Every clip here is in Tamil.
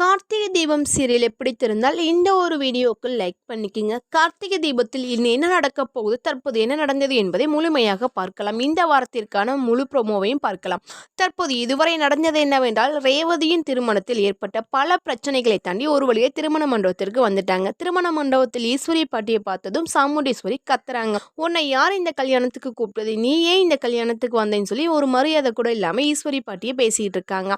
கார்த்திகை தீபம் சீரியல் எப்படி தெரிந்தால் இந்த ஒரு வீடியோவுக்கு லைக் பண்ணிக்கிங்க. கார்த்திகை தீபத்தில் இன்னும் என்ன நடக்க போகுது தற்போது என்ன நடந்தது என்பதை முழுமையாக பார்க்கலாம். இந்த வாரத்திற்கான முழு ப்ரோமோவையும் பார்க்கலாம். தற்போது இதுவரை நடந்தது என்னவென்றால் ரேவதியின் திருமணத்தில் ஏற்பட்ட பல பிரச்சனைகளை தாண்டி ஒரு வழியே திருமண மண்டபத்திற்கு வந்துட்டாங்க. திருமண மண்டபத்தில் ஈஸ்வரி பாட்டியை பார்த்ததும் சாமுண்டீஸ்வரி கத்துறாங்க. உன்னை யார் இந்த கல்யாணத்துக்கு கூப்பிட்டது? நீ ஏன் இந்த கல்யாணத்துக்கு வந்தேன்னு சொல்லி ஒரு மரியாதை கூட இல்லாமல் ஈஸ்வரி பாட்டியை பேசிகிட்டு இருக்காங்க.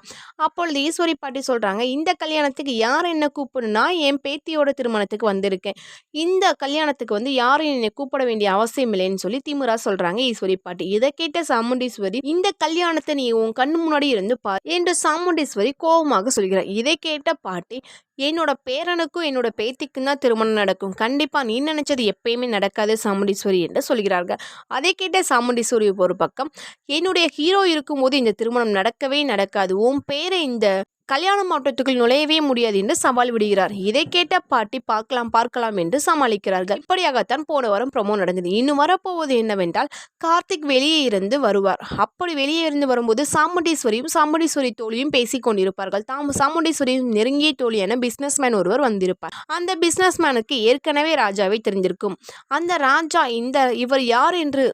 அப்பொழுது ஈஸ்வரி பாட்டி சொல்கிறாங்க இந்த கல்யாணத்துக்கு யார் என்ன கூப்பிடணும்னா என் பேத்தியோட திருமணத்துக்கு வந்திருக்கேன். இந்த கல்யாணத்துக்கு வந்து யாரும் என்னை கூப்பிட வேண்டிய அவசியம் இல்லைன்னு சொல்லி திமுரா சொல்றாங்க ஈஸ்வரி பாட்டி. இதை கேட்ட சாமுண்டீஸ்வரி இந்த கல்யாணத்தை நீ உன் கண்ணு முன்னாடி இருந்து பார் என்று சாமுண்டீஸ்வரி கோபமாக சொல்கிறார். இதை கேட்ட பாட்டி என்னோட பேரனுக்கும் என்னோட பேத்திக்கும் தான் திருமணம் நடக்கும். கண்டிப்பாக நீ நினச்சது எப்பயுமே நடக்காது சாமுண்டீஸ்வரி என்று சொல்கிறார்கள். அதை கேட்ட சாமுண்டீஸ்வரி ஒரு பக்கம் என்னுடைய ஹீரோ இருக்கும்போது இந்த திருமணம் நடக்கவே நடக்காது. உன் பேரை இந்த கல்யாண மாவட்டத்துக்குள் நுழையவே முடியாது என்று சவால் விடுகிறார். இதை கேட்ட பாட்டி பார்க்கலாம் பார்க்கலாம் என்று சமாளிக்கிறார்கள். இப்படியாகத்தான் போன வாரம் ப்ரமோ நடந்தது. இன்னும் வரப்போவது என்னவென்றால் கார்த்திக் வெளியே இருந்து வருவார். அப்படி வெளியே இருந்து வரும்போது சாமுண்டீஸ்வரியும் சாமுண்டீஸ்வரி தோழியும் பேசிக் கொண்டிருப்பார்கள் தாம் சாமுண்டீஸ்வரியும் நெருங்கிய தோழியான பிஸ்னஸ்மேன் ஒருவர் வந்திருப்பார். அந்த பிஸ்னஸ்மேனுக்கு ஏற்கனவே ராஜாவை தெரிந்திருக்கும். அந்த ராஜா இந்த இவர் யார் என்று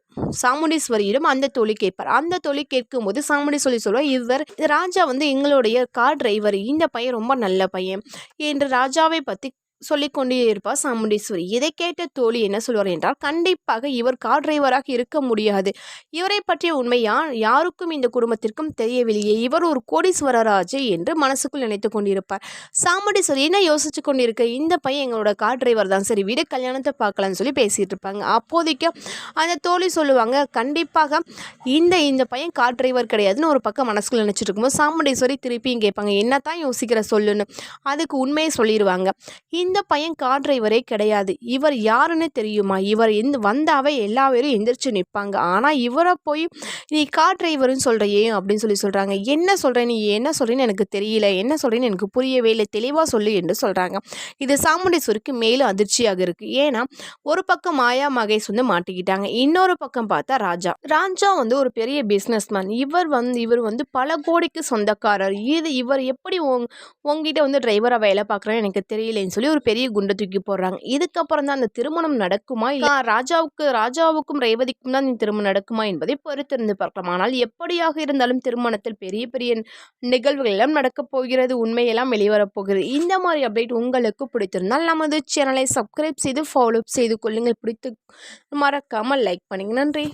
சாமுண்டீஸ்வரியிடம் அந்த தொழில் கேட்பார். அந்த தோழி கேட்கும்போது சாமுண்டீஸ்வரி சொல்வார் இவர் ராஜா வந்து எங்களுடைய கார் டிரைவர் இந்த பையன் ரொம்ப நல்ல பையன். என்று ராஜாவை பற்றி சொல்லிக்கொண்டே இருப்பார் சாமுண்டீஸ்வரி. இதை கேட்ட தோழி என்ன சொல்வார் என்றால் கண்டிப்பாக இவர் கார் டிரைவராக இருக்க முடியாது. இவரை பற்றிய உண்மை யார் யாருக்கும் இந்த குடும்பத்திற்கும் தெரியவில்லையே. இவர் ஒரு கோடீஸ்வரராஜ் என்று மனசுக்குள் நினைத்து கொண்டிருப்பார். சாமுண்டீஸ்வரி என்ன யோசிச்சு கொண்டிருக்க? இந்த பையன் எங்களோட கார் டிரைவர் தான். சரி விட கல்யாணத்தை பார்க்கலாம்னு சொல்லி பேசிகிட்டு இருப்பாங்க. அப்போதைக்கு அந்த தோழி சொல்லுவாங்க கண்டிப்பாக இந்த இந்த பையன் கார் டிரைவர் கிடையாதுன்னு ஒரு பக்கம் மனசுக்குள்ள நினச்சிட்டு இருக்கும்போது சாமுண்டீஸ்வரி திருப்பியும் கேட்பாங்க என்ன தான் யோசிக்கிற? சொல்லுன்னு. அதுக்கு உண்மையை சொல்லிடுவாங்க இந்த இந்த பையன் கார் டிரைவரே கிடையாது. இவர் யாருன்னு தெரியுமா? இவர் எந்த வந்தாவே எல்லா பேரும் எந்திரிச்சு நிற்பாங்க ஆனால் இவரை போய் நீ கார் டிரைவர்னு சொல்கிறையே அப்படின்னு சொல்லி சொல்கிறாங்க என்ன சொல்கிற நீ? என்ன சொல்கிறேன்னு எனக்கு தெரியல. என்ன சொல்கிறேன்னு எனக்கு புரியவே இல்லை. தெளிவாக சொல்லு என்று சொல்கிறாங்க இது சாமுண்டேஸ்வருக்கு மேலும் அதிர்ச்சியாக இருக்குது ஏன்னா ஒரு பக்கம் மாயா மகேஷ் வந்து மாட்டிக்கிட்டாங்க. இன்னொரு பக்கம் பார்த்தா ராஜா. ராஜா வந்து ஒரு பெரிய பிஸ்னஸ்மேன் இவர் வந்து இவர் வந்து பல கோடிக்கு சொந்தக்காரர். இது இவர் எப்படி உங் உங்ககிட்ட வந்து டிரைவராக வேலை பார்க்குறேன்னு எனக்கு தெரியலன்னு சொல்லி ஒரு பெரிய குண்டை தூக்கி போடுறாங்க. இதுக்கப்புறம் தான் அந்த திருமணம் நடக்குமா? இல்லை ராஜாவுக்கு ராஜாவுக்கும் ரேவதிக்கும் தான் இந்த திருமணம் நடக்குமா என்பதை பொறுத்திருந்து பார்க்கலாம். ஆனால் எப்படியாக இருந்தாலும் திருமணத்தில் பெரிய பெரிய நிகழ்வுகள் எல்லாம் நடக்கப் போகிறது உண்மையெல்லாம் வெளிவரப் போகிறது. இந்த மாதிரி அப்டேட் உங்களுக்கு பிடித்திருந்தால் நமது சேனலை சப்ஸ்கிரைப் செய்து ஃபாலோ செய்து கொள்ளுங்கள். பிடித்து மறக்காமல் லைக் பண்ணுங்க. நன்றி.